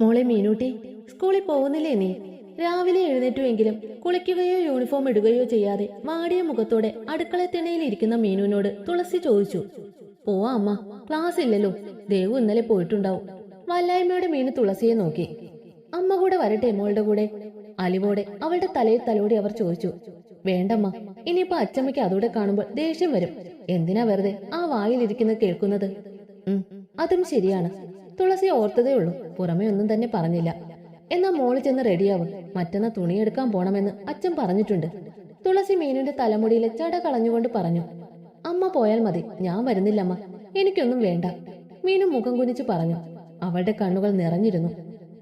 മോളെ മീനൂട്ടി സ്കൂളിൽ പോകുന്നില്ലേ നീ? രാവിലെ എഴുന്നേറ്റുവെങ്കിലും കുളിക്കുകയോ യൂണിഫോം ഇടുകയോ ചെയ്യാതെ വാടിയ മുഖത്തോടെ അടുക്കള തിണയിൽ ഇരിക്കുന്ന മീനുവിനോട് തുളസി ചോദിച്ചു. പോവാ അമ്മ ക്ലാസ് ഇല്ലല്ലോ. ദേവു ഇന്നലെ പോയിട്ടുണ്ടാവും. വല്ലായ്മയുടെ മീന് തുളസിയെ നോക്കി. അമ്മ കൂടെ വരട്ടെ മോളുടെ കൂടെ? അലിവോടെ അവളുടെ തലയിൽ തലോടി അവർ ചോദിച്ചു. വേണ്ടമ്മ ഇനിയിപ്പോ അച്ചമ്മയ്ക്ക് അതോടെ കാണുമ്പോൾ ദേഷ്യം വരും. എന്തിനാ വെറുതെ ആ വായിലിരിക്കുന്നത് കേൾക്കുന്നത്? ഉം അതും ശരിയാണ്. തുളസി ഓർത്തതേ ഉള്ളൂ. പുറമേ ഒന്നും തന്നെ പറഞ്ഞില്ല. എന്നാ മോൾ ചെന്ന് റെഡിയാവും. മറ്റന്നാ തുണിയെടുക്കാൻ പോണമെന്ന് അച്ഛൻ പറഞ്ഞിട്ടുണ്ട്. തുളസി മീനുന്റെ തലമുടിയിലെ ചട കളഞ്ഞുകൊണ്ട് പറഞ്ഞു അമ്മ പോയാൽ മതി. ഞാൻ വരുന്നില്ലമ്മ. എനിക്കൊന്നും വേണ്ട. മീനു മുഖം കുനിച്ചു പറഞ്ഞു. അവളുടെ കണ്ണുകൾ നിറഞ്ഞിരുന്നു.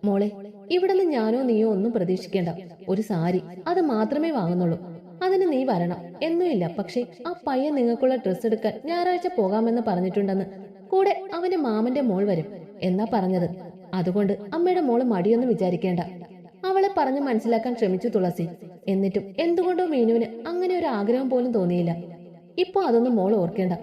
മോളെ ഇവിടെ നിന്ന് ഞാനോ നീയോ ഒന്നും പ്രതീക്ഷിക്കേണ്ട. ഒരു സാരി. അത് മാത്രമേ വാങ്ങുന്നുള്ളൂ. അതിന് നീ വരണം. എന്നുമില്ല പക്ഷേ ആ പയ്യൻ നിങ്ങൾക്കുള്ള ഡ്രസ്സ് എടുക്കാൻ ഞായറാഴ്ച പോകാമെന്ന് പറഞ്ഞിട്ടുണ്ടെന്ന്. കൂടെ അവന്റെ മാമന്റെ മോൾ വരും. എന്നാ പറഞ്ഞത്. അതുകൊണ്ട് അമ്മയുടെ മോൾ മടിയൊന്നും വിചാരിക്കേണ്ട. അവളെ പറഞ്ഞു മനസ്സിലാക്കാൻ ശ്രമിച്ചു തുളസി. എന്നിട്ടും എന്തുകൊണ്ടോ മീനുവിന് അങ്ങനെ ഒരു ആഗ്രഹം പോലും തോന്നിയില്ല. ഇപ്പൊ അതൊന്നും മോൾ ഓർക്കേണ്ട.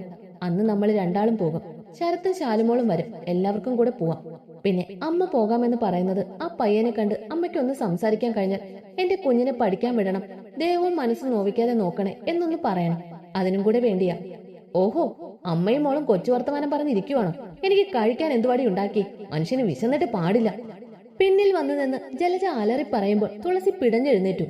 അന്ന് നമ്മൾ രണ്ടാളും പോകും. ശരത്തും ശാലുമോളും വരും. എല്ലാവർക്കും കൂടെ പോവാം. പിന്നെ അമ്മ പോകാമെന്ന് പറയുന്നത് ആ പയ്യനെ കണ്ട് അമ്മയ്ക്കൊന്ന് സംസാരിക്കാൻ കഴിഞ്ഞാൽ എന്റെ കുഞ്ഞിനെ പഠിക്കാൻ വിടണം. ദൈവവും മനസ്സ് നോവിക്കാതെ നോക്കണേ എന്നൊന്ന് പറയണം. അതിനും കൂടെ വേണ്ടിയാ. ഓഹോ അമ്മയും മോളും കൊച്ചു വർത്തമാനം പറഞ്ഞിരിക്കുവാണോ എനിക്ക് കഴിക്കാൻ എന്തുവാടി ഉണ്ടാക്കി? മനുഷ്യന് വിശന്നിട്ട് പാടില്ല. പിന്നിൽ വന്നു നിന്ന് ജലജ അലറി പറയുമ്പോൾ തുളസി പിടഞ്ഞെഴുന്നേറ്റു.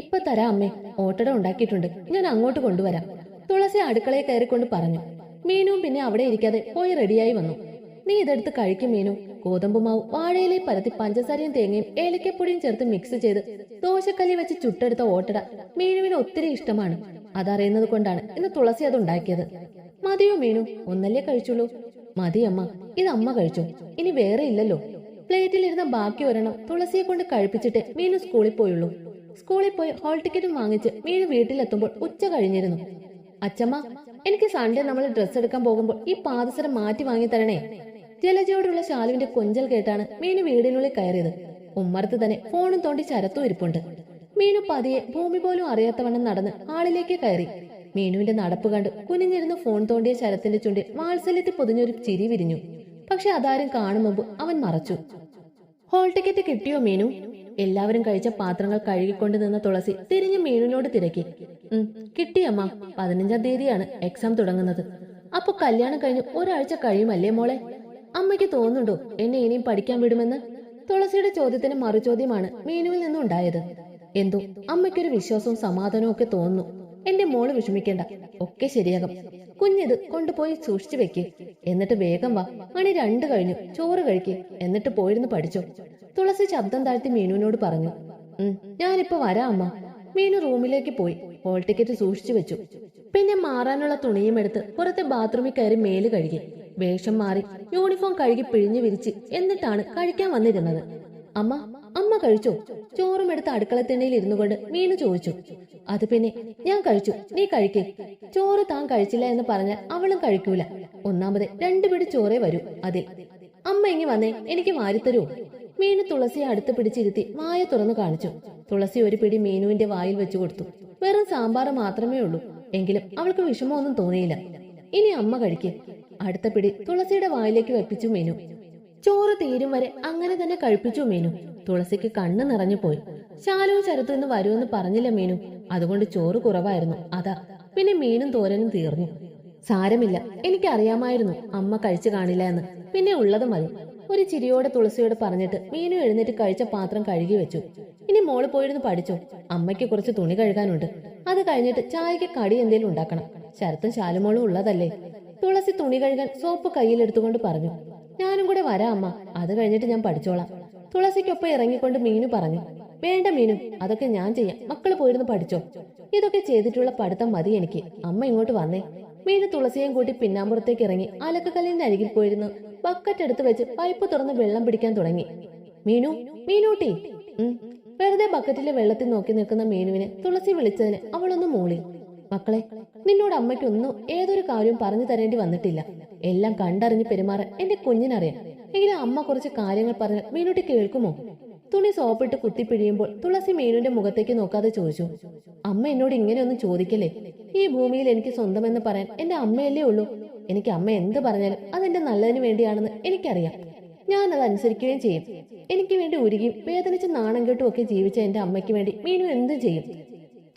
ഇപ്പൊ തരാ അമ്മേ ഓട്ടട ഉണ്ടാക്കിയിട്ടുണ്ട്. ഞാൻ അങ്ങോട്ട് കൊണ്ടുവരാം. തുളസി അടുക്കളയെ കയറിക്കൊണ്ട് പറഞ്ഞു. മീനുവും പിന്നെ അവിടെ ഇരിക്കാതെ പോയി റെഡിയായി വന്നു. നീ ഇതെടുത്ത് കഴിക്കും മീനു. ഗോതമ്പ് മാവ് വാഴയിലെ പരത്തി പഞ്ചസാരയും തേങ്ങയും ഏലക്കപ്പൊടിയും ചേർത്ത് മിക്സ് ചെയ്ത് ദോശക്കല്ലി വെച്ച് ചുട്ടെടുത്ത ഓട്ടട മീനുവിന് ഒത്തിരി ഇഷ്ടമാണ്. അതറിയുന്നത് കൊണ്ടാണ് ഇന്ന് തുളസി അത് ഉണ്ടാക്കിയത്. മതിയോ മീനു? ഒന്നല്ലേ കഴിച്ചുള്ളൂ. മതി അമ്മ. ഇത് അമ്മ കഴിച്ചു. ഇനി വേറെ ഇല്ലല്ലോ. പ്ലേറ്റിലിരുന്ന ബാക്കി ഒരെണ്ണം തുളസിയെ കൊണ്ട് കഴിപ്പിച്ചിട്ട് മീനു സ്കൂളിൽ പോയുള്ളൂ. സ്കൂളിൽ പോയി ഹോൾ ടിക്കറ്റും വാങ്ങിച്ച് മീനു വീട്ടിലെത്തുമ്പോൾ ഉച്ച കഴിഞ്ഞിരുന്നു. അച്ചമ്മ എനിക്ക് സൺഡേ നമ്മൾ ഡ്രസ്സ് എടുക്കാൻ പോകുമ്പോൾ ഈ പാദസരം മാറ്റി വാങ്ങി തരണേ. ജലജയോടുള്ള ശാലുവിന്റെ കൊഞ്ചൽ കേട്ടാണ് മീനു വീടിനുള്ളിൽ കയറിയത്. ഉമ്മറത്ത് തന്നെ ഫോണും തോണ്ടി ചരത്തും ഇരിപ്പുണ്ട്. മീനു പതിയെ ഭൂമി പോലും അറിയാത്തവണ്ണം നടന്ന് ഹാളിലേക്ക് കയറി. മീനുവിന്റെ നടപ്പ് കണ്ട് കുനിഞ്ഞിരുന്ന് ഫോൺ തോണ്ടിയ ശരത്തിന്റെ ചുണ്ടിൽ വാത്സല്യത്തിൽ പൊതിഞ്ഞൊരു ചിരി വിരിഞ്ഞു. പക്ഷെ അതാരും കാണും മുമ്പ് അവൻ മറച്ചു. ഹോൾ ടിക്കറ്റ് കിട്ടിയോ മീനു? എല്ലാവരും കഴിച്ച പാത്രങ്ങൾ കഴുകിക്കൊണ്ട് നിന്ന തുളസി തിരിഞ്ഞ് മീനുവിനോട് തിരക്കി. ഉം കിട്ടിയമ്മ പതിനഞ്ചാം തീയതിയാണ് എക്സാം തുടങ്ങുന്നത്. അപ്പൊ കല്യാണം കഴിഞ്ഞ് ഒരാഴ്ച കഴിയുമല്ലേ മോളെ? അമ്മയ്ക്ക് തോന്നുന്നുണ്ടോ എന്നെ ഇനിയും പഠിക്കാൻ വിടുമെന്ന്? തുളസിയുടെ ചോദ്യത്തിന് മറുചോദ്യമാണ് മീനുവിൽ നിന്നുണ്ടായത് എന്തോ അമ്മയ്ക്കൊരു വിശ്വാസവും സമാധാനവും ഒക്കെ തോന്നുന്നു. എന്റെ മോൾ വിഷമിക്കേണ്ട. ഒക്കെ ശരിയാകും. കുഞ്ഞിത് കൊണ്ടുപോയി സൂക്ഷിച്ചു വെക്ക്. എന്നിട്ട് വേഗം വാ. മണി രണ്ട് കഴിഞ്ഞു. ചോറ് കഴിക്ക്. എന്നിട്ട് പോയിരുന്ന് പഠിച്ചോ. തുളസി ശബ്ദം താഴ്ത്തി മീനുവിനോട് പറഞ്ഞു. ഉം ഞാനിപ്പോ വരാം അമ്മ. മീനു റൂമിലേക്ക് പോയി. ഹോൾ ടിക്കറ്റ് സൂക്ഷിച്ചു വെച്ചു. പിന്നെ മാറാനുള്ള തുണിയും എടുത്ത് പുറത്തെ ബാത്റൂമിൽ കയറി മേൽ കഴുകി. വേഷം മാറി യൂണിഫോം കഴുകി പിഴിഞ്ഞു വിരിച്ച് എന്നിട്ടാണ് കഴിക്കാൻ വന്നിരുന്നത്. അമ്മ അമ്മ കഴിച്ചോ? ചോറും എടുത്ത് അടുക്കളത്തിണ്ണയിൽ ഇരുന്നു കൊണ്ട് മീനു ചോദിച്ചു. അത് പിന്നെ ഞാൻ കഴിച്ചു നീ കഴിക്കേ. ചോറ് താൻ കഴിച്ചില്ല എന്ന് പറഞ്ഞാൽ അവളും കഴിക്കൂല. ഒന്നാമത് രണ്ടു പിടി ചോറേ വരൂ അതിൽ. അമ്മ ഇങ്ങി വന്നേ എനിക്ക് വാരിത്തരൂ മീനു തുളസിയെ അടുത്ത് പിടിച്ചിരുത്തി വായ തുറന്നു കാണിച്ചു. തുളസി ഒരു പിടി മീനുവിന്റെ വായിൽ വെച്ചു കൊടുത്തു. വെറും സാമ്പാർ മാത്രമേ ഉള്ളൂ. എങ്കിലും അവൾക്ക് വിഷമമൊന്നും തോന്നിയില്ല. ഇനി അമ്മ കഴിക്കേ. അടുത്ത പിടി തുളസിയുടെ വായിലേക്ക് വെപ്പിച്ചു മീനു. ചോറ് തീരും വരെ അങ്ങനെ തന്നെ കഴിപ്പിച്ചു മീനു. തുളസിക്ക് കണ്ണ് നിറഞ്ഞു പോയി. ശാലവും ചരത്തു നിന്ന് വരുമെന്ന് പറഞ്ഞില്ല മീനു. അതുകൊണ്ട് ചോറ് കുറവായിരുന്നു. അതാ. പിന്നെ മീനും തോരനും തീർന്നു. സാരമില്ല. എനിക്കറിയാമായിരുന്നു അമ്മ കഴിച്ചു കാണില്ല എന്ന്. പിന്നെ ഉള്ളത് മതി. ഒരു ചിരിയോടെ തുളസിയോട് പറഞ്ഞിട്ട് മീനു എഴുന്നേറ്റ് കഴിച്ച പാത്രം കഴുകി വെച്ചു. ഇനി മോൾ പോയിരുന്ന് പഠിച്ചോ? അമ്മയ്ക്ക് കുറച്ച് തുണി കഴുകാനുണ്ട്. അത് കഴിഞ്ഞിട്ട് ചായക്ക് കടി എന്തേലും ഉണ്ടാക്കണം. ശരത്തും ശാലുമോളും ഉള്ളതല്ലേ? തുളസി തുണി കഴുകാൻ സോപ്പ് കയ്യിലെടുത്തുകൊണ്ട് പറഞ്ഞു ഞാനും കൂടെ വരാം അമ്മ. അത് കഴിഞ്ഞിട്ട് ഞാൻ പഠിച്ചോളാം. തുളസിക്കൊപ്പം ഇറങ്ങിക്കൊണ്ട് മീനു പറഞ്ഞു വേണ്ട മീനു അതൊക്കെ ഞാൻ ചെയ്യാം. മക്കൾ പോയിരുന്ന് പഠിച്ചോ. ഇതൊക്കെ ചെയ്തിട്ടുള്ള പഠിത്തം മതി എനിക്ക്. അമ്മ ഇങ്ങോട്ട് വന്നേ. മീനു തുളസിയെയും കൂട്ടി പിന്നാമ്പുറത്തേക്ക് ഇറങ്ങി അലക്കക്കല്ലിന്റെ അരികിൽ പോയിരുന്നു ബക്കറ്റ് എടുത്ത് വെച്ച് പൈപ്പ് തുറന്ന് വെള്ളം പിടിക്കാൻ തുടങ്ങി. മീനു മീനൂട്ടി. വെറുതെ ബക്കറ്റിലെ വെള്ളത്തിൽ നോക്കി നിൽക്കുന്ന മീനുവിനെ തുളസി വിളിച്ചതിന് അവളൊന്ന് മൂളി. മക്കളെ നിന്നോട് അമ്മയ്ക്കൊന്നും ഏതൊരു കാര്യവും പറഞ്ഞു തരേണ്ടി വന്നിട്ടില്ല. എല്ലാം കണ്ടറിഞ്ഞ് പെരുമാറാൻ എന്റെ കുഞ്ഞിനറിയാം. എങ്കിലും അമ്മ കുറച്ച് കാര്യങ്ങൾ പറഞ്ഞാൽ മീനുട്ടി കേൾക്കുമോ? തുണി സോപ്പിട്ട് കുത്തിപ്പിഴിയുമ്പോൾ തുളസി മീനുവിന്റെ മുഖത്തേക്ക് നോക്കാതെ ചോദിച്ചു അമ്മ എന്നോട് ഇങ്ങനെയൊന്നും ചോദിക്കല്ലേ? ഈ ഭൂമിയിൽ എനിക്ക് സ്വന്തമെന്ന് പറയാൻ എന്റെ അമ്മയല്ലേ ഉള്ളൂ? എനിക്ക് അമ്മ എന്ത് പറഞ്ഞാലും അതെന്റെ നല്ലതിന് വേണ്ടിയാണെന്ന് എനിക്കറിയാം. ഞാൻ അത് അനുസരിക്കുകയും ചെയ്യും. എനിക്ക് വേണ്ടി ഉരുകിയും വേദനിച്ച് നാണം കെട്ടും ഒക്കെ ജീവിച്ച എന്റെ അമ്മയ്ക്ക് വേണ്ടി മീനു എന്തും ചെയ്യും.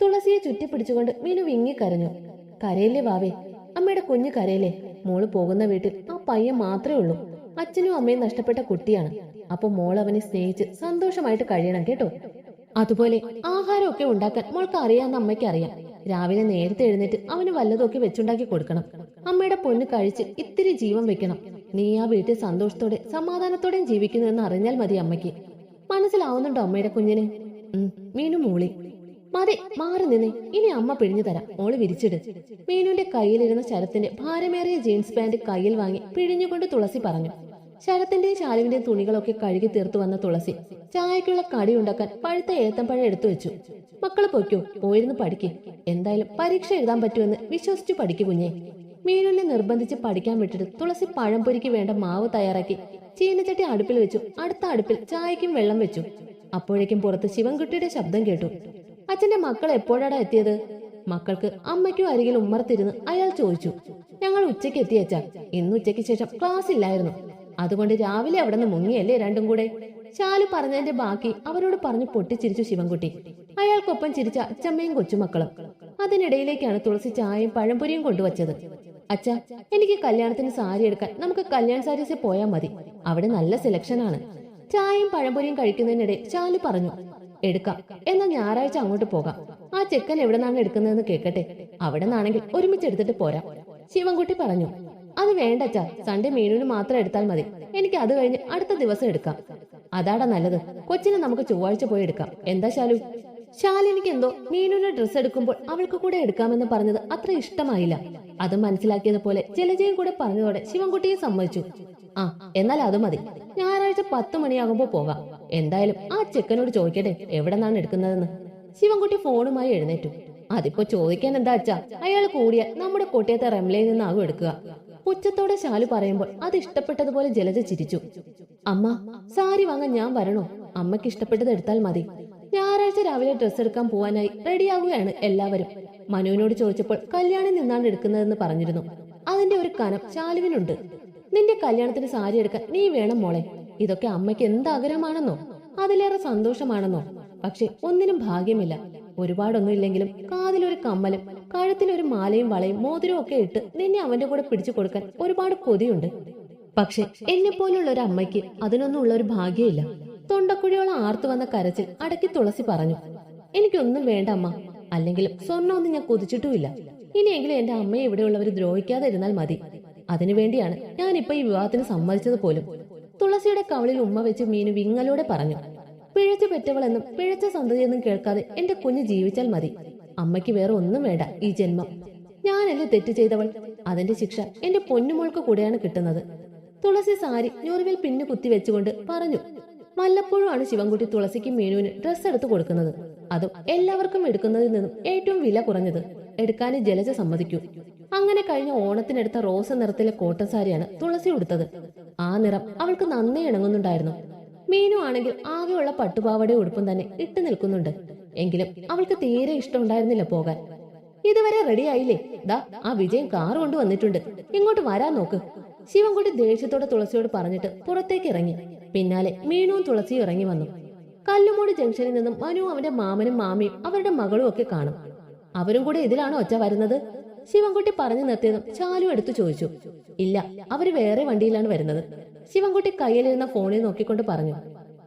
തുളസിയെ ചുറ്റിപ്പിടിച്ചുകൊണ്ട് മീനു വിങ്ങിക്കരഞ്ഞു കരയില്ലേ വാവേ? അമ്മയുടെ കുഞ്ഞ് കരയില്ലേ? മോൾ പോകുന്ന വീട്ടിൽ ആ പയ്യൻ മാത്രമേ ഉള്ളൂ. അച്ഛനും അമ്മയും നഷ്ടപ്പെട്ട കുട്ടിയാണ്. അപ്പൊ മോൾ അവനെ സ്നേഹിച്ച് സന്തോഷമായിട്ട് കഴിയണം കേട്ടോ. അതുപോലെ ആഹാരമൊക്കെ ഉണ്ടാക്കാൻ മോൾക്ക് അറിയാന്ന് അമ്മയ്ക്ക് അറിയാം. രാവിലെ നേരത്തെ എഴുന്നേറ്റ് അവന് വല്ലതൊക്കെ വെച്ചുണ്ടാക്കി കൊടുക്കണം. അമ്മയുടെ പൊന്ന് കഴിച്ച് ഇത്തിരി ജീവൻ വെക്കണം. നീ ആ വീട്ടിൽ സന്തോഷത്തോടെ സമാധാനത്തോടെയും ജീവിക്കുന്നു എന്ന് അറിഞ്ഞാൽ മതി അമ്മയ്ക്ക്. മനസ്സിലാവുന്നുണ്ടോ അമ്മയുടെ കുഞ്ഞിന്? മീനു മൂളി. മതി മാറി നിന്നെ. ഇനി അമ്മ പിഴിഞ്ഞു തരാം. ഓൾ വിരിച്ചിട്. മീനുവിന്റെ കയ്യിലിരുന്ന ശരത്തിന്റെ ഭാരമേറിയ ജീൻസ് പാന്റ് കയ്യിൽ വാങ്ങി പിഴിഞ്ഞുകൊണ്ട് തുളസി പറഞ്ഞു. ശരത്തിന്റെയും ചാലുവിന്റെയും തുണികളൊക്കെ കഴുകി തീർത്തു വന്ന തുളസി ചായക്കുള്ള കടി ഉണ്ടാക്കാൻ പഴുത്ത ഏത്തപ്പഴം എടുത്തു വെച്ചു. മക്കൾ പൊയ്ക്കോ പോയിരുന്ന് പഠിക്ക്. എന്തായാലും പരീക്ഷ എഴുതാൻ പറ്റുമെന്ന് വിശ്വസിച്ചു പഠിക്കു കുഞ്ഞെ. മീനുവിനെ നിർബന്ധിച്ച് പഠിക്കാൻ വിട്ടിട്ട് തുളസി പഴംപൊരിക്ക് വേണ്ട മാവ് തയ്യാറാക്കി ചീനച്ചട്ടി അടുപ്പിൽ വെച്ചു. അടുത്ത അടുപ്പിൽ ചായക്കും വെള്ളം വെച്ചു. അപ്പോഴേക്കും പുറത്ത് ശിവൻകുട്ടിയുടെ ശബ്ദം കേട്ടു. അച്ഛന്റെ മക്കൾ എപ്പോഴാടാ എത്തിയത്? മക്കൾക്ക് അമ്മയ്ക്കും അരികിൽ ഉമ്മർത്തിരുന്ന് അയാൾ ചോദിച്ചു. ഞങ്ങൾ ഉച്ചയ്ക്ക് എത്തിയച്ച ഇന്ന് ഉച്ചയ്ക്ക് ശേഷം ക്ലാസ് ഇല്ലായിരുന്നു. അതുകൊണ്ട് രാവിലെ അവിടെ നിന്ന് മുങ്ങിയല്ലേ രണ്ടും കൂടെ? ശാലു പറഞ്ഞതിന്റെ ബാക്കി അവരോട് പറഞ്ഞു പൊട്ടിച്ചിരിച്ചു ശിവൻകുട്ടി. അയാൾക്കൊപ്പം ചിരിച്ച അച്ചമ്മയും കൊച്ചുമക്കളും. അതിനിടയിലേക്കാണ് തുളസി ചായയും പഴംപൊരിയും കൊണ്ടുവച്ചത്. അച്ഛ എനിക്ക് കല്യാണത്തിന് സാരി എടുക്കാൻ നമുക്ക് കല്യാൺ സാരീസിൽ പോയാൽ മതി. അവിടെ നല്ല സെലക്ഷൻ ആണ് ചായയും പഴംപൊരിയും കഴിക്കുന്നതിനിടെ ശാലു പറഞ്ഞു. എടുക്കാം. എന്നാൽ ഞായറാഴ്ച അങ്ങോട്ട് പോകാം. ആ ചെക്കൻ എവിടെ നിന്നാണ് എടുക്കുന്നതെന്ന് കേൾക്കട്ടെ അവിടെ നിന്നാണെങ്കിൽ ഒരുമിച്ച് എടുത്തിട്ട് പോരാ. ശിവൻകുട്ടി പറഞ്ഞു അത് വേണ്ട അച്ഛാ. സൺഡേ മീനുവിന് മാത്രം എടുത്താൽ മതി. എനിക്ക് അത് കഴിഞ്ഞ് അടുത്ത ദിവസം എടുക്കാം. അതാടാ നല്ലത്. കൊച്ചിനെ നമുക്ക് ചൊവ്വാഴ്ച പോയി എടുക്കാം. എന്താ ശാലു? ശാലിനിക്ക് എന്തോ മീനുവിന് ഡ്രസ്സ് എടുക്കുമ്പോൾ അവൾക്ക് കൂടെ എടുക്കാമെന്ന് പറഞ്ഞത് അത്ര ഇഷ്ടമായില്ല. അത് മനസ്സിലാക്കിയത് പോലെ ജലജയും കൂടെ പറഞ്ഞതോടെ ശിവൻകുട്ടിയെ സമ്മതിച്ചു. ആ എന്നാൽ അത് മതി. ഞായറാഴ്ച പത്ത് മണിയാകുമ്പോ പോകാം. എന്തായാലും ആ ചെക്കനോട് ചോദിക്കട്ടെ എവിടെ നിന്നാണ് എടുക്കുന്നതെന്ന്. ശിവൻകുട്ടി ഫോണുമായി എഴുന്നേറ്റു. അതിപ്പോ ചോദിക്കാൻ എന്താ അച്ഛാ? അയാൾ കൂടിയാൽ നമ്മുടെ കോട്ടയത്തെ റെംലയിൽ നിന്നാകും എടുക്കുക. പുച്ഛത്തോടെ ശാലു പറയുമ്പോൾ അത് ഇഷ്ടപ്പെട്ടതുപോലെ ജലജ ചിരിച്ചു. അമ്മ സാരി വാങ്ങാൻ ഞാൻ വരണോ? അമ്മയ്ക്ക് ഇഷ്ടപ്പെട്ടത് എടുത്താൽ മതി. ഞായറാഴ്ച രാവിലെ ഡ്രസ്സ് എടുക്കാൻ പോവാനായി റെഡിയാകുകയാണ് എല്ലാവരും. മനുവിനോട് ചോദിച്ചപ്പോൾ കല്യാണം നിന്നാണ് എടുക്കുന്നതെന്ന് പറഞ്ഞിരുന്നു. അതിന്റെ ഒരു കനം ശാലുവിനുണ്ട്. നിന്റെ കല്യാണത്തിന് സാരി എടുക്കാൻ നീ വേണം മോളെ. ഇതൊക്കെ അമ്മയ്ക്ക് എന്ത് ആഗ്രഹമാണെന്നോ? അതിലേറെ സന്തോഷമാണെന്നോ? പക്ഷെ ഒന്നിനും ഭാഗ്യമില്ല. ഒരുപാടൊന്നും ഇല്ലെങ്കിലും കാതിലൊരു കമ്മലും കഴുത്തിലൊരു മാലയും വളയും മോതിരവും ഒക്കെ ഇട്ട് നിന്നെ അവന്റെ കൂടെ പിടിച്ചു കൊടുക്കാൻ ഒരുപാട് കൊതിയുണ്ട്. പക്ഷെ എന്നെ പോലുള്ള ഒരു അമ്മയ്ക്ക് അതിനൊന്നും ഉള്ള ഒരു ഭാഗ്യമില്ല. തൊണ്ടക്കുഴിയോളം ആർത്തു വന്ന കരച്ചിൽ അടക്കി തുളസി പറഞ്ഞു. എനിക്കൊന്നും വേണ്ട അമ്മ. അല്ലെങ്കിലും സ്വർണമൊന്നും ഞാൻ കൊതിച്ചിട്ടുമില്ല. ഇനിയെങ്കിലും എന്റെ അമ്മയെ ഇവിടെയുള്ളവർ ദ്രോഹിക്കാതെ ഇരുന്നാൽ മതി. അതിനുവേണ്ടിയാണ് ഞാൻ ഇപ്പൊ ഈ വിവാഹത്തിന് സമ്മതിച്ചത് പോലും. തുളസിയുടെ കവളിൽ ഉമ്മ വെച്ച് മീനു വിങ്ങലോടെ പറഞ്ഞു. പിഴച്ചു പെറ്റവളെന്നും പിഴച്ച സന്തതിയെന്നും കേൾക്കാതെ എന്റെ കുഞ്ഞ് ജീവിച്ചാൽ മതി. അമ്മയ്ക്ക് വേറെ ഒന്നും വേണ്ട ഈ ജന്മം. ഞാനല്ലേ തെറ്റ് ചെയ്തവൾ. അതിന്റെ ശിക്ഷ എന്റെ പൊന്നുമോൾക്ക് കൂടെയാണ് കിട്ടുന്നത്. തുളസി സാരി ഞൊറിവിൽ പിന്നു കുത്തി വെച്ചുകൊണ്ട് പറഞ്ഞു. വല്ലപ്പോഴുമാണ് ശിവൻകുട്ടി തുളസിക്ക് മീനുവിന് ഡ്രസ്സ് എടുത്തു കൊടുക്കുന്നത്. അതും എല്ലാവർക്കും എടുക്കുന്നതിൽ നിന്നും ഏറ്റവും വില കുറഞ്ഞത് എടുക്കാൻ ജലജ സമ്മതിക്കൂ. അങ്ങനെ കഴിഞ്ഞ ഓണത്തിനെടുത്ത റോസ് നിറത്തിലെ കോട്ടൺ സാരിയാണ് തുളസി ഉടുത്തത്. ആ നിറം അവൾക്ക് നന്നേ ഇണങ്ങുന്നുണ്ടായിരുന്നു. മീനു ആണെങ്കിൽ ആകെയുള്ള പട്ടുപാവടയും ഉടുപ്പും തന്നെ ഇട്ടു നിൽക്കുന്നുണ്ട്. എങ്കിലും അവൾക്ക് തീരെ ഇഷ്ടമുണ്ടായിരുന്നില്ല പോകാൻ. ഇതുവരെ റെഡി ആയില്ലേ? ദാ ആ വിജയൻ കാർ കൊണ്ടുവന്നിട്ടുണ്ട്. ഇങ്ങോട്ട് വരാൻ നോക്ക്. ശിവൻകുട്ടി ദേഷ്യത്തോടെ തുളസിയോട് പറഞ്ഞിട്ട് പുറത്തേക്ക് ഇറങ്ങി. പിന്നാലെ മീനുവും തുളസി ഇറങ്ങി വന്നു. കല്ലുമൂടി ജംഗ്ഷനിൽ നിന്നും മനു അവന്റെ മാമനും മാമിയും അവരുടെ മകളും ഒക്കെ കാണും. അവരും കൂടെ ഇതിലാണോ ഒച്ച വരുന്നത്? ശിവൻകുട്ടി പറഞ്ഞു നിർത്തിയതും ചാലു എടുത്തു ചോദിച്ചു. ഇല്ല അവർ വേറെ വണ്ടിയിലാണ് വരുന്നത്. ശിവൻകുട്ടി കയ്യിലിരുന്ന ഫോണിൽ നോക്കിക്കൊണ്ട് പറഞ്ഞു.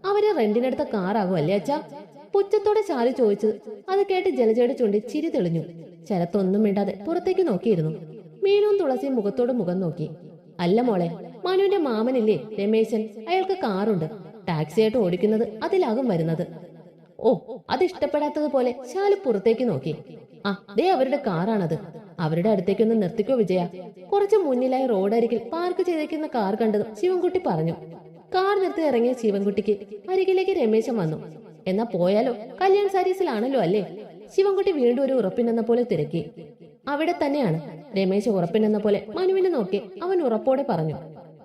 അവർ റെന്റിനെടുത്ത കാറാകും അല്ലേ അച്ഛാ? പുച്ചത്തോടെ ചാലു ചോദിച്ചത് അത് കേട്ട് ജലജയുടെ ചുണ്ടി ചിരി തെളിഞ്ഞു. ശരത്തൊന്നും മിണ്ടാതെ പുറത്തേക്ക് നോക്കിയിരുന്നു. മീനും തുളസിയും മുഖത്തോട് മുഖം നോക്കി. അല്ല മോളെ മനുവിന്റെ മാമനില്ലേ രമേശൻ? അയാൾക്ക് കാറുണ്ട്. ടാക്സിയായിട്ട് ഓടിക്കുന്നത് അതിലാകും വരുന്നത്. ഓ അത് ഇഷ്ടപ്പെടാത്തതുപോലെ ശാലു പുറത്തേക്ക് നോക്കി. ആ ദേ അവരുടെ കാറാണത്. അവരുടെ അടുത്തേക്കൊന്ന് നിർത്തിക്കോ വിജയ. കുറച്ച് മുന്നിലായി റോഡരികിൽ പാർക്ക് ചെയ്തേക്കുന്ന കാർ കണ്ടതും ശിവൻകുട്ടി പറഞ്ഞു. കാർ നിർത്തി ഇറങ്ങിയ ശിവൻകുട്ടിക്ക് അരികിലേക്ക് രമേശൻ വന്നു. എന്നാ പോയാലോ? കല്യാൺ സാരീസിലാണല്ലോ അല്ലേ? ശിവൻകുട്ടി വീണ്ടും ഒരു ഉറപ്പിനെന്ന പോലെ തിരക്കി. അവിടെ തന്നെയാണ്. രമേശ് ഉറപ്പിനെന്ന പോലെ മനുവിനെ നോക്കി അവൻ ഉറപ്പോടെ പറഞ്ഞു.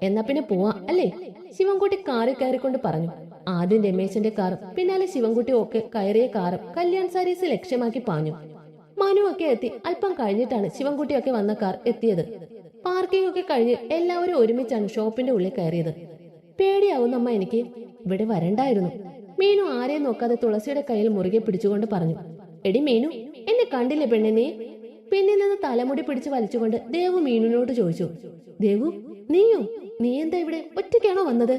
എന്നാ പിന്നെ പോവാ അല്ലേ? ശിവൻകുട്ടി കാറിൽ കയറിക്കൊണ്ട് പറഞ്ഞു. ആദ്യം രമേശന്റെ കാറും പിന്നാലെ ശിവൻകുട്ടി ഒക്കെ കയറിയ കാറും കല്യാൺ സാരീസ് ലക്ഷ്യമാക്കി പാഞ്ഞു. മനു ഒക്കെ എത്തി അല്പം കഴിഞ്ഞിട്ടാണ് ശിവൻകുട്ടിയൊക്കെ വന്ന കാർ എത്തിയത്. പാർക്കിംഗ് ഒക്കെ കഴിഞ്ഞ് എല്ലാവരും ഒരുമിച്ചാണ് ഷോപ്പിന്റെ ഉള്ളിൽ കയറിയത്. പേടിയാവുന്ന അമ്മ എനിക്ക് ഇവിടെ വരണ്ടായിരുന്നു. മീനു ആരെയും നോക്കാതെ തുളസിയുടെ കയ്യിൽ മുറുകെ പിടിച്ചുകൊണ്ട് പറഞ്ഞു. എടി മീനു എന്നെ കണ്ടില്ലേ പെണ്ണെ നീ പിന്നിൽ നിന്ന് തലമുടി പിടിച്ച് വലിച്ചുകൊണ്ട് ദേവു മീനുവിനോട് ചോദിച്ചു. ദേവു നീയോ? നീ എന്താ ഇവിടെ ഒറ്റയ്ക്കാണോ വന്നത്?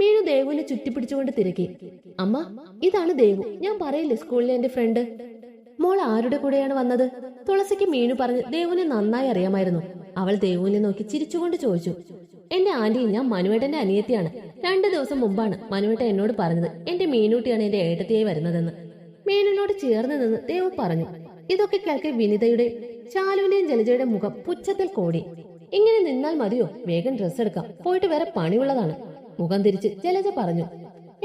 മീനു ദേവുവിനെ ചുറ്റിപ്പിടിച്ചുകൊണ്ട് തിരക്കി. അമ്മ ഇതാണ് ദേവു. ഞാൻ പറയില്ലേ സ്കൂളിലെ എന്റെ ഫ്രണ്ട്? മോൾ ആരുടെ കൂടെയാണ് വന്നത്? തുളസിക്ക് മീനു പറഞ്ഞ് ദേവുവിനെ നന്നായി അറിയാമായിരുന്നു. അവൾ ദേവുവിനെ നോക്കി ചിരിച്ചുകൊണ്ട് ചോദിച്ചു. എന്റെ ആന്റി ഞാൻ മനുവേട്ടന്റെ അനിയത്തിയാണ്. രണ്ടു ദിവസം മുമ്പാണ് മനുവേട്ട എന്നോട് പറഞ്ഞത് എന്റെ മീനൂട്ടിയാണ് എന്റെ ഏട്ടത്തിയായി വരുന്നതെന്ന്. മീനുവിനോട് ചേർന്ന് നിന്ന് ദേവു പറഞ്ഞു. ഇതൊക്കെ കേൾക്കെ വിനിതയുടെ ശാലുവിന്റെയും ജലജയുടെ മുഖം പുച്ഛത്തിൽ കോടി. ഇങ്ങനെ നിന്നാൽ മതിയോ? വേഗം ഡ്രസ് എടുക്കാം. പോയിട്ട് വേറെ പണിയുള്ളതാണ്. മുഖം തിരിച്ച് ജലജ പറഞ്ഞു.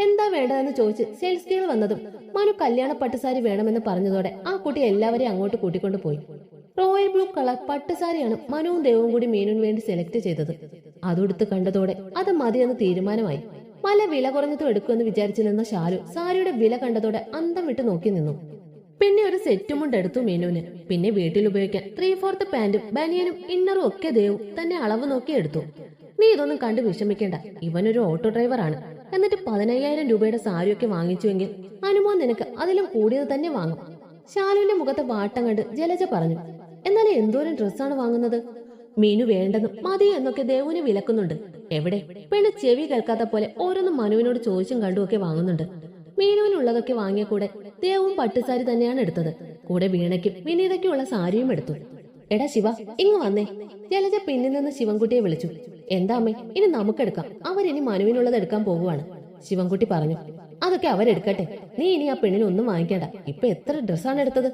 എന്താ വേണ്ടതെന്ന് ചോദിച്ച് സെയിൽസ് ഗേൾ വന്നതും മനു കല്യാണ പട്ടുസാരി വേണമെന്ന് പറഞ്ഞതോടെ ആ കുട്ടി എല്ലാവരെയും അങ്ങോട്ട് കൂട്ടിക്കൊണ്ടു പോയി. റോയൽ ബ്ലൂ കളർ പട്ടുസാരിയാണ് മനുവും ദേവും കൂടി മീനുവിന് വേണ്ടി സെലക്ട് ചെയ്തത്. അതെടുത്ത് കണ്ടതോടെ അത് മതിയെന്ന് തീരുമാനമായി. മല വില കുറഞ്ഞതും എടുക്കുമെന്ന് വിചാരിച്ചു നിന്ന ഷാരു സാരിയുടെ വില കണ്ടതോടെ അന്തം വിട്ട് നോക്കി നിന്നു. പിന്നെ ഒരു സെറ്റും മുണ്ടെടുത്തു മീനുവിന്. പിന്നെ വീട്ടിൽ ഉപയോഗിക്കാൻ ത്രീ ഫോർത്ത് പാന്റും ബനിയനും ഇന്നറും ഒക്കെ ദേവും തന്നെ അളവ് നോക്കി എടുത്തു. നീ ഇതൊന്നും കണ്ട് വിഷമിക്കേണ്ട. ഇവനൊരു ഓട്ടോ ഡ്രൈവറാണ് എന്നിട്ട് പതിനയ്യായിരം രൂപയുടെ സാരിയൊക്കെ വാങ്ങിച്ചുവെങ്കിൽ അനുമോൻ നിനക്ക് അതിലും കൂടിയത് തന്നെ വാങ്ങും. ശാലുവിന്റെ മുഖത്തെ വാട്ടം കണ്ട് ജലജ പറഞ്ഞു എന്നാൽ എന്തോരം ഡ്രസ്സാണ് വാങ്ങുന്നത്? മീനു വേണ്ടെന്നും മതി എന്നൊക്കെ ദേവുവിനെ വിലക്കുന്നുണ്ട്. എവിടെ? പെണ്ണ് ചെവി കേൾക്കാത്ത പോലെ ഓരോന്നും മനുവിനോട് ചോദിച്ചും കണ്ടുമൊക്കെ വാങ്ങുന്നുണ്ട്. മീനുവിനുള്ളതൊക്കെ വാങ്ങിയ കൂടെ ദേവും പട്ടുസാരി തന്നെയാണ് എടുത്തത്. കൂടെ വീണയ്ക്കും വിനീതയ്ക്കും ഉള്ള സാരിയും എടുത്തു. എടാ ശിവ ഇങ്ങ് വന്നേ. ജലജ പിന്നിൽ നിന്ന് ശിവൻകുട്ടിയെ വിളിച്ചു. എന്താ അമ്മേ ഇനി നമുക്കെടുക്കാം അവരിനി മനുവിനുള്ളത് എടുക്കാൻ പോകുവാണ് ശിവൻകുട്ടി പറഞ്ഞു അതൊക്കെ അവരെടുക്കട്ടെ. നീ ഇനി ആ പെണ്ണിന് ഒന്നും വാങ്ങിക്കേണ്ട. ഇപ്പൊ എത്ര ഡ്രസ്സാണ് എടുത്തത്?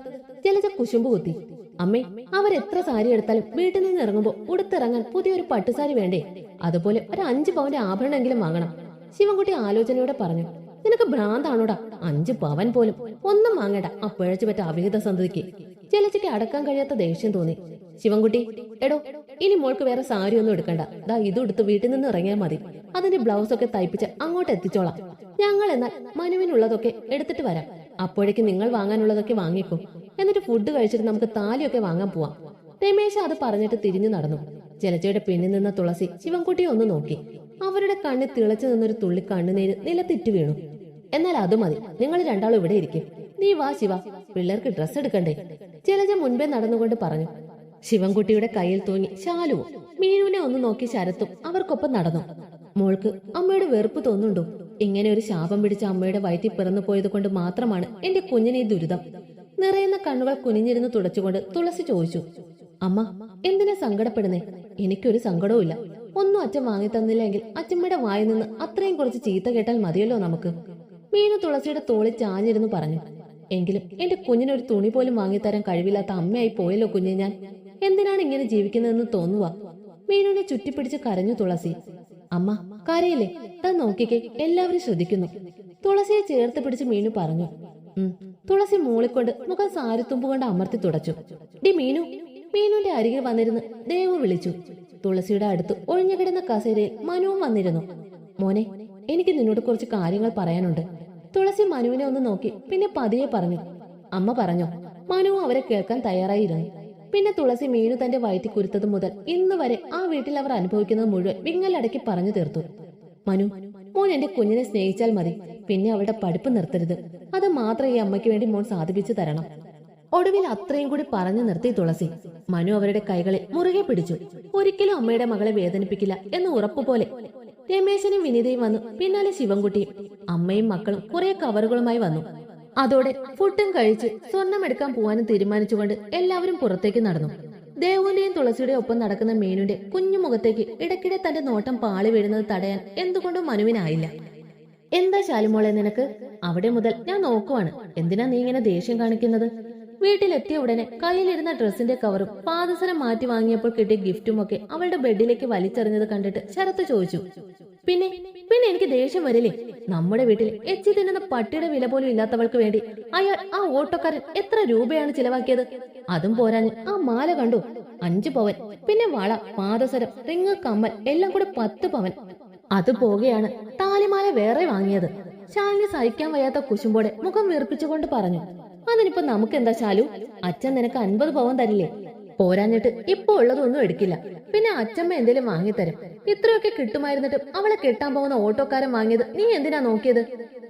ജലജ കുശുമ്പ് കുത്തി. അമ്മേ അവരെത്ര സാരി എടുത്താലും വീട്ടിൽ നിന്ന് ഇറങ്ങുമ്പോ ഉടുത്തിറങ്ങാൻ പുതിയൊരു പട്ടുസാരി വേണ്ടേ? അതുപോലെ ഒരു അഞ്ചു പവന്റെ ആഭരണമെങ്കിലും വാങ്ങണം. ശിവൻകുട്ടി ആലോചനയോടെ പറഞ്ഞു നിനക്ക് ഭ്രാന്താണോടാ? അഞ്ച് പവൻ പോലും. ഒന്നും വാങ്ങേണ്ട. ആ പിഴച്ചു പറ്റ അവിഹിത സന്തതിക്ക്. ചെലച്ചയ്ക്ക് അടക്കാൻ കഴിയാത്ത ദേഷ്യം തോന്നി. ശിവൻകുട്ടി എടോ ഇനി മോൾക്ക് വേറെ സാരി ഒന്നും എടുക്കണ്ട. ദാ ഇതും എടുത്ത് വീട്ടിൽ നിന്ന് ഇറങ്ങിയാൽ മതി. അതിന്റെ ബ്ലൗസ് ഒക്കെ തയ്പ്പിച്ച് അങ്ങോട്ട് എത്തിച്ചോളാം. ഞങ്ങൾ എന്നാൽ മനുവിനുള്ളതൊക്കെ എടുത്തിട്ട് വരാം. അപ്പോഴേക്ക് നിങ്ങൾ വാങ്ങാനുള്ളതൊക്കെ വാങ്ങിക്കും. എന്നിട്ട് ഫുഡ് കഴിച്ചിട്ട് നമുക്ക് താലിയൊക്കെ വാങ്ങാൻ പോവാം. രമേശ് അത് പറഞ്ഞിട്ട് തിരിഞ്ഞു നടന്നു. ജലജയുടെ പിന്നിൽ നിന്ന തുളസി ശിവൻകുട്ടിയെ ഒന്ന് നോക്കി. അവരുടെ കണ്ണിൽ തിളച്ചു നിന്നൊരു തുള്ളി കണ്ണുനീര് നിലത്തിറ്റു വീണു. എന്നാൽ അത് മതി. നിങ്ങൾ രണ്ടാളും ഇവിടെ ഇരിക്കും. നീ വാ ശിവ. പിള്ളേർക്ക് ഡ്രസ് എടുക്കണ്ടേ? ജലജ മുൻപേ നടന്നുകൊണ്ട് പറഞ്ഞു. ശിവൻകുട്ടിയുടെ കയ്യിൽ തൂങ്ങി ശാലുവും മീനുവിനെ ഒന്ന് നോക്കി ശരത്തും അവർക്കൊപ്പം നടന്നു. മോൾക്ക് അമ്മയുടെ വെറുപ്പ് തോന്നുന്നുണ്ടോ? ഇങ്ങനെ ഒരു ശാപം പിടിച്ച അമ്മയുടെ വയറ്റിൽ പിറന്നു പോയത് കൊണ്ട് മാത്രമാണ് എന്റെ കുഞ്ഞിന് ഈ ദുരിതം. നിറയുന്ന കണ്ണുകൾ കുനിഞ്ഞിരുന്ന് തുടച്ചുകൊണ്ട് തുളസി ചോദിച്ചു. അമ്മ എന്തിനാ സങ്കടപ്പെടുന്നേ? എനിക്കൊരു സങ്കടവും ഒന്നും അച്ഛൻ വാങ്ങി തന്നില്ലെങ്കിൽ അച്ഛമ്മയുടെ വായിൽ നിന്ന് അത്രയും കുറച്ച് ചീത്ത കേട്ടാൽ മതിയല്ലോ നമുക്ക്. മീനു തുളസിയുടെ തോളിൽ ചാഞ്ഞിരുന്നു പറഞ്ഞു. എങ്കിലും എന്റെ കുഞ്ഞിനൊരു തുണി പോലും വാങ്ങിത്തരാൻ കഴിവില്ലാത്ത അമ്മയായി പോയല്ലോ കുഞ്ഞെ ഞാൻ. എന്തിനാണ് ഇങ്ങനെ ജീവിക്കുന്നതെന്ന് തോന്നുക മീനുവിനെ ചുറ്റിപ്പിടിച്ച് കരഞ്ഞു തുളസി. അമ്മ കരയില്ലേ? താൻ നോക്കിക്കേ എല്ലാവരും ശ്രദ്ധിക്കുന്നു. തുളസിയെ ചേർത്ത് പിടിച്ച് മീനു പറഞ്ഞു. ഉം തുളസി മൂളിക്കൊണ്ട് മുഖം സാരിത്തുമ്പ് കൊണ്ട് അമർത്തി തുടച്ചു. ഡി മീനു മീനുവിന്റെ അരികിൽ വന്നിരുന്ന് ദേവു വിളിച്ചു. തുളസിയുടെ അടുത്ത് ഒഴിഞ്ഞുകിടന്ന കസേരയിൽ മനുവും വന്നിരുന്നു. മോനെ എനിക്ക് നിന്നോട് കുറച്ച് കാര്യങ്ങൾ പറയാനുണ്ട്. തുളസി മനുവിനെ ഒന്ന് നോക്കി. പിന്നെ പതിയെ പറഞ്ഞു. അമ്മ പറഞ്ഞു മനു അവരെ കേൾക്കാൻ തയ്യാറായിരുന്നു. പിന്നെ തുളസി മീനു തന്റെ വയറ്റി കുരുത്തത് മുതൽ ഇന്ന് വരെ ആ വീട്ടിൽ അവർ അനുഭവിക്കുന്നത് മുഴുവൻ വിങ്ങലടക്കി പറഞ്ഞു തീർത്തു. മനു മോൻ എന്റെ കുഞ്ഞിനെ സ്നേഹിച്ചാൽ മതി. പിന്നെ അവളുടെ പഠിപ്പ് നിർത്തരുത്. അത് മാത്രം ഈ അമ്മയ്ക്ക് വേണ്ടി മോൻ സാധിപ്പിച്ചു തരണം. ഒടുവിൽ അത്രയും കൂടി പറഞ്ഞു നിർത്തി തുളസി. മനു അവരുടെ കൈകളെ മുറുകെ പിടിച്ചു. ഒരിക്കലും അമ്മയുടെ മകളെ വേദനിപ്പിക്കില്ല എന്ന് ഉറപ്പുപോലെ രമേശനും വിനീതയും വന്നു. പിന്നാലെ ശിവൻകുട്ടിയും അമ്മയും മക്കളും കുറെ കവറുകളുമായി വന്നു. അതോടെ ഫുഡും കഴിച്ച് സ്വർണം എടുക്കാൻ പോവാനും തീരുമാനിച്ചുകൊണ്ട് എല്ലാവരും പുറത്തേക്ക് നടന്നു. ദേവുവിന്റെയും തുളസിയുടെയും ഒപ്പം നടക്കുന്ന മീനുന്റെ കുഞ്ഞു മുഖത്തേക്ക് ഇടയ്ക്കിടെ തന്റെ നോട്ടം പാളി വീഴുന്നത് തടയാൻ എന്തുകൊണ്ടും മനുവിനായില്ല. എന്താ ശാലുമോളെ നിനക്ക്? അവിടെ മുതൽ ഞാൻ നോക്കുവാണ്. എന്തിനാ നീ ഇങ്ങനെ ദേഷ്യം കാണിക്കുന്നത്? വീട്ടിലെത്തിയ ഉടനെ കയ്യിലിരുന്ന ഡ്രസ്സിന്റെ കവറും പാദസരം മാറ്റി വാങ്ങിയപ്പോൾ കിട്ടിയ ഗിഫ്റ്റും ഒക്കെ അവളുടെ ബെഡിലേക്ക് വലിച്ചെറിഞ്ഞത് കണ്ടിട്ട് ശരത്ത് ചോദിച്ചു. പിന്നെ പിന്നെ എനിക്ക് ദേഷ്യം വരില്ലേ? നമ്മുടെ വീട്ടിൽ എച്ചി തിന്നുന്ന പട്ടിയുടെ വില പോലും ഇല്ലാത്തവൾക്ക് വേണ്ടി അയാൾ ആ ഓട്ടോക്കാരൻ എത്ര രൂപയാണ് ചിലവാക്കിയത്? അതും പോരാഞ്ഞ് ആ മാല കണ്ടു. അഞ്ചു പവൻ പിന്നെ വള പാദസരം റിങ് കമ്മൽ എല്ലാം കൂടെ പത്ത് പവൻ. അത് പോകെയാണ് താലിമാല വേറെ വാങ്ങിയത്. ശാലിനി സഹിക്കാൻ വയ്യാത്ത കുശുമ്പോടെ മുഖം വീർപ്പിച്ചുകൊണ്ട് പറഞ്ഞു. അതിനിപ്പോ നമുക്ക് എന്താ ചാലു? അച്ഛൻ നിനക്ക് അൻപത് പവൻ തരില്ലേ? പോരാഞ്ഞിട്ട് ഇപ്പൊ ഉള്ളതൊന്നും എടുക്കില്ല. പിന്നെ അച്ഛമ്മ എന്തേലും വാങ്ങിത്തരും. ഇത്രയൊക്കെ കിട്ടുമായിരുന്നിട്ടും അവളെ കെട്ടാൻ പോകുന്ന ഓട്ടോക്കാരൻ വാങ്ങിയത് നീ എന്തിനാ നോക്കിയത്?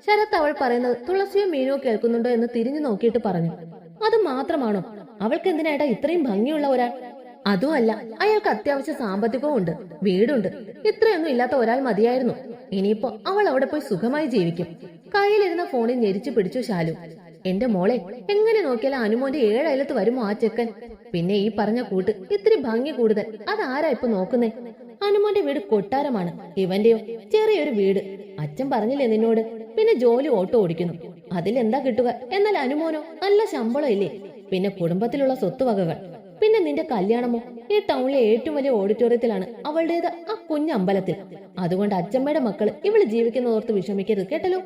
ശരത്ത് അവൾ പറയുന്നത് തുളസിയോ മീനോ കേൾക്കുന്നുണ്ടോ എന്ന് തിരിഞ്ഞു നോക്കിയിട്ട് പറഞ്ഞു. അത് മാത്രമാണോ? അവൾക്ക് എന്തിനായിട്ടാ ഇത്രയും ഭംഗിയുള്ള ഒരാൾ? അതുമല്ല അയാൾക്ക് അത്യാവശ്യ സാമ്പത്തികവും ഉണ്ട് വീടുണ്ട്. ഇത്രയൊന്നും ഇല്ലാത്ത ഒരാൾ മതിയായിരുന്നു. ഇനിയിപ്പോ അവൾ അവിടെ പോയി സുഖമായി ജീവിക്കും. കയ്യിലിരുന്ന ഫോണിൽ ഞെരിച്ചു പിടിച്ചു ശാലു. എന്റെ മോളെ എങ്ങനെ നോക്കിയാലും അനുമോന്റെ ഏഴയലത്ത് വരുമോ ആ ചെക്കൻ? പിന്നെ ഈ പറഞ്ഞ കൂട്ട് ഇത്തിരി ഭംഗി കൂടുതൽ. അതാരാ ഇപ്പൊ നോക്കുന്നേ? അനുമോന്റെ വീട് കൊട്ടാരമാണ്. ഇവന്റെയോ? ചെറിയൊരു വീട്. അച്ഛൻ പറഞ്ഞില്ലേ നിന്നോട്? പിന്നെ ജോലി ഓട്ടോ ഓടിക്കുന്നു. അതിലെന്താ കിട്ടുക? എന്നാൽ അനുമോനോ? നല്ല ശമ്പളം ഇല്ലേ? പിന്നെ കുടുംബത്തിലുള്ള സ്വത്തുവകകൾ. പിന്നെ നിന്റെ കല്യാണമോ? ഈ ടൗണിലെ ഏറ്റവും വലിയ ഓഡിറ്റോറിയത്തിലാണ് അവളുടേത് ആ കുഞ്ഞമ്പലത്തിൽ. അതുകൊണ്ട് അച്ഛമ്മയുടെ മക്കൾ ഇവൾ ജീവിക്കുന്നതോർത്ത് വിഷമിക്കരുത് കേട്ടല്ലോ?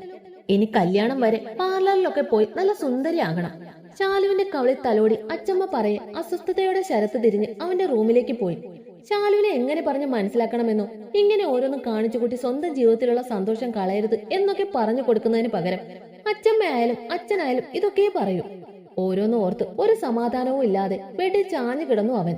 ഇനി കല്യാണം വരെ പാർലറിലൊക്കെ പോയി നല്ല സുന്ദരിയാകണം. ശാലുവിന്റെ കവളിൽ തലോടി അച്ചമ്മ പറയെ അസ്വസ്ഥതയോടെ ശരത്ത് തിരിഞ്ഞ് അവന്റെ റൂമിലേക്ക് പോയി. ശാലുവിനെ എങ്ങനെ പറഞ്ഞ് മനസ്സിലാക്കണമെന്നോ ഇങ്ങനെ ഓരോന്നും കാണിച്ചു കൂട്ടി സ്വന്തം ജീവിതത്തിലുള്ള സന്തോഷം കളയരുത് എന്നൊക്കെ പറഞ്ഞു കൊടുക്കുന്നതിന് പകരം അച്ചമ്മയായാലും അച്ഛനായാലും ഇതൊക്കെ പറയൂ. ഓരോന്ന് ഓർത്ത് ഒരു സമാധാനവും ഇല്ലാതെ ബെഡിൽ ചാഞ്ഞു കിടന്നു അവൻ.